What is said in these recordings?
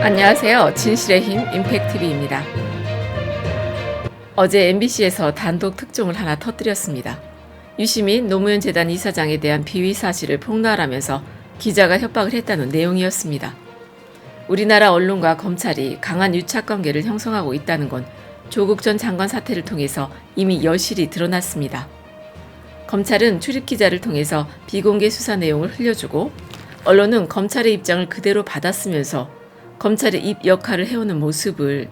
안녕하세요. 진실의 힘 임팩트비입니다. 어제 MBC에서 단독 특종을 하나 터뜨렸습니다. 유시민 노무현 재단 이사장에 대한 비위 사실을 폭로하라면서 기자가 협박을 했다는 내용이었습니다. 우리나라 언론과 검찰이 강한 유착 관계를 형성하고 있다는 건 조국 전 장관 사태를 통해서 이미 여실히 드러났습니다. 검찰은 출입 기자를 통해서 비공개 수사 내용을 흘려주고 언론은 검찰의 입장을 그대로 받았으면서 검찰의 입 역할을 해오는 모습을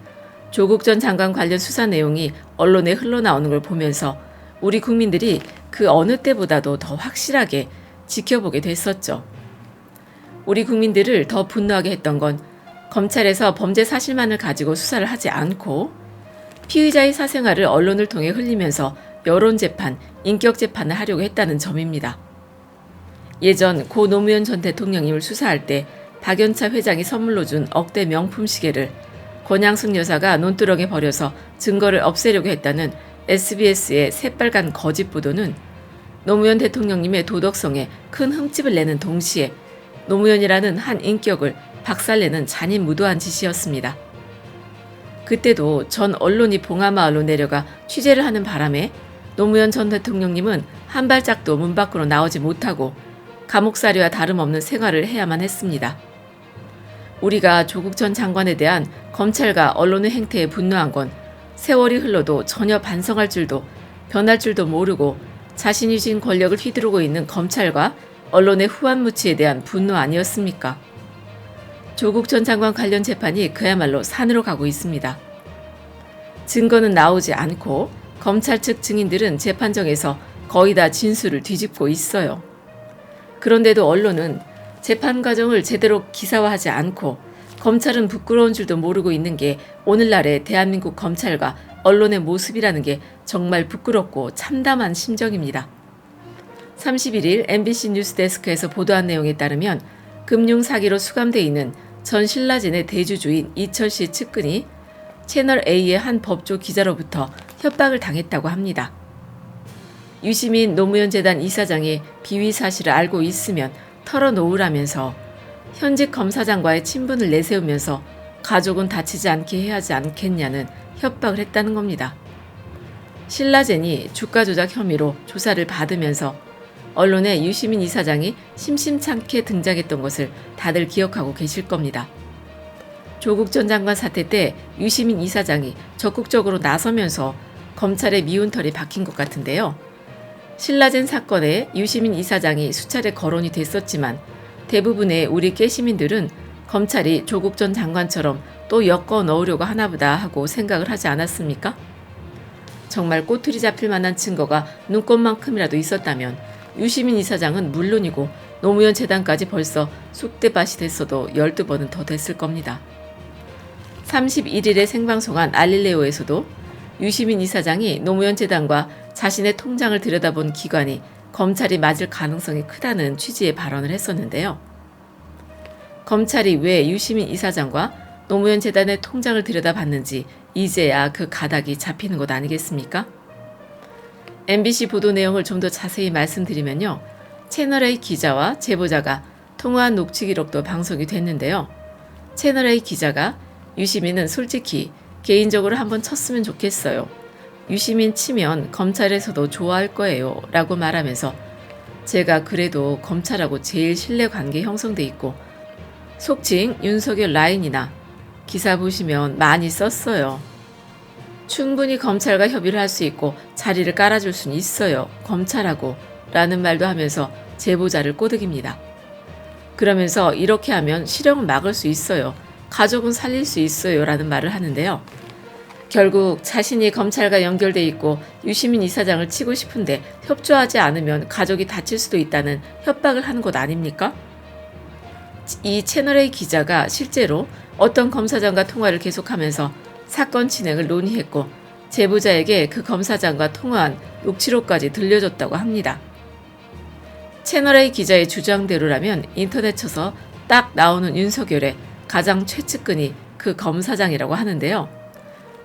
조국 전 장관 관련 수사 내용이 언론에 흘러나오는 걸 보면서 우리 국민들이 그 어느 때보다도 더 확실하게 지켜보게 됐었죠. 우리 국민들을 더 분노하게 했던 건 검찰에서 범죄 사실만을 가지고 수사를 하지 않고 피의자의 사생활을 언론을 통해 흘리면서 여론 재판, 인격 재판을 하려고 했다는 점입니다. 예전 고 노무현 전 대통령님을 수사할 때 박연차 회장이 선물로 준 억대 명품 시계를 권양숙 여사가 논두렁에 버려서 증거를 없애려고 했다는 SBS의 새빨간 거짓 보도는 노무현 대통령님의 도덕성에 큰 흠집을 내는 동시에 노무현이라는 한 인격을 박살내는 잔인 무도한 짓이었습니다. 그때도 전 언론이 봉하마을로 내려가 취재를 하는 바람에 노무현 전 대통령님은 한 발짝도 문 밖으로 나오지 못하고 감옥살이와 다름없는 생활을 해야만 했습니다. 우리가 조국 전 장관에 대한 검찰과 언론의 행태에 분노한 건 세월이 흘러도 전혀 반성할 줄도 변할 줄도 모르고 자신이 진 권력을 휘두르고 있는 검찰과 언론의 후한무치에 대한 분노 아니었습니까? 조국 전 장관 관련 재판이 그야말로 산으로 가고 있습니다. 증거는 나오지 않고 검찰 측 증인들은 재판정에서 거의 다 진술을 뒤집고 있어요. 그런데도 언론은 재판 과정을 제대로 기사화하지 않고 검찰은 부끄러운 줄도 모르고 있는 게 오늘날의 대한민국 검찰과 언론의 모습이라는 게 정말 부끄럽고 참담한 심정입니다. 31일 MBC 뉴스데스크에서 보도한 내용에 따르면 금융 사기로 수감돼 있는 전 신라진의 대주주인 이철 씨 측근이 채널 A의 한 법조 기자로부터 협박을 당했다고 합니다. 유시민 노무현 재단 이사장이 비위 사실을 알고 있으면 털어놓으라면서 현직 검사장과의 친분을 내세우면서 가족은 다치지 않게 해야 하지 않겠냐는 협박을 했다는 겁니다. 신라젠이 주가 조작 혐의로 조사를 받으면서 언론에 유시민 이사장이 심심찮게 등장했던 것을 다들 기억하고 계실 겁니다. 조국 전 장관 사태 때 유시민 이사장이 적극적으로 나서면서 검찰의 미운 털이 박힌 것 같은데요. 신라젠 사건에 유시민 이사장이 수차례 거론이 됐었지만 대부분의 우리 깨시민들은 검찰이 조국 전 장관처럼 또 엮어 넣으려고 하나보다 하고 생각을 하지 않았습니까? 정말 꼬투리 잡힐 만한 증거가 눈꽃만큼이라도 있었다면 유시민 이사장은 물론이고 노무현 재단까지 벌써 쑥대밭이 됐어도 12번은 더 됐을 겁니다. 31일에 생방송한 알릴레오에서도 유시민 이사장이 노무현 재단과 자신의 통장을 들여다본 기관이 검찰이 맞을 가능성이 크다는 취지의 발언을 했었는데요. 검찰이 왜 유시민 이사장과 노무현 재단의 통장을 들여다봤는지 이제야 그 가닥이 잡히는 것 아니겠습니까? MBC 보도 내용을 좀 더 자세히 말씀드리면요. 채널A 기자와 제보자가 통화한 녹취 기록도 방송이 됐는데요. 채널A 기자가 유시민은 솔직히 개인적으로 한번 쳤으면 좋겠어요. 유시민 치면 검찰에서도 좋아할 거예요. 라고 말하면서 제가 그래도 검찰하고 제일 신뢰 관계 형성돼 있고 속칭 윤석열 라인이나 기사 보시면 많이 썼어요. 충분히 검찰과 협의를 할 수 있고 자리를 깔아줄 수는 있어요. 검찰하고 라는 말도 하면서 제보자를 꼬드깁니다. 그러면서 이렇게 하면 실형을 막을 수 있어요. 가족은 살릴 수 있어요. 라는 말을 하는데요. 결국 자신이 검찰과 연결돼 있고 유시민 이사장을 치고 싶은데 협조하지 않으면 가족이 다칠 수도 있다는 협박을 하는 것 아닙니까? 이 채널의 기자가 실제로 어떤 검사장과 통화를 계속하면서 사건 진행을 논의했고 제보자에게 그 검사장과 통화한 녹취록까지 들려줬다고 합니다. 채널A 기자의 주장대로라면 인터넷 쳐서 딱 나오는 윤석열의 가장 최측근이 그 검사장이라고 하는데요.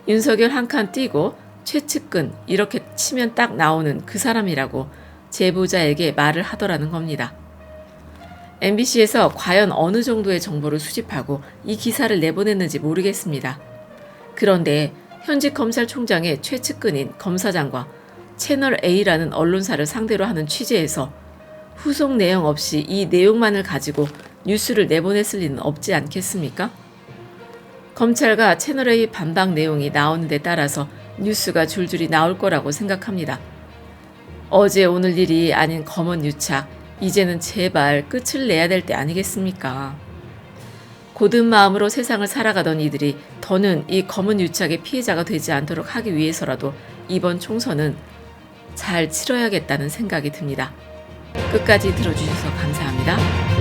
윤석열 한칸 띄고 최측근 이렇게 치면 딱 나오는 그 사람이라고 제보자에게 말을 하더라는 겁니다. MBC에서 과연 어느 정도의 정보를 수집하고 이 기사를 내보냈는지 모르겠습니다. 그런데 현직 검찰총장의 최측근인 검사장과 채널 A라는 언론사를 상대로 하는 취재에서 후속 내용 없이 이 내용만을 가지고 뉴스를 내보냈을 리는 없지 않겠습니까? 검찰과 채널A 반박 내용이 나오는 데 따라서 뉴스가 줄줄이 나올 거라고 생각합니다. 어제 오늘 일이 아닌 검은 유착, 이제는 제발 끝을 내야 될 때 아니겠습니까? 고든 마음으로 세상을 살아가던 이들이 더는 이 검은 유착의 피해자가 되지 않도록 하기 위해서라도 이번 총선은 잘 치러야겠다는 생각이 듭니다. 끝까지 들어주셔서 감사합니다.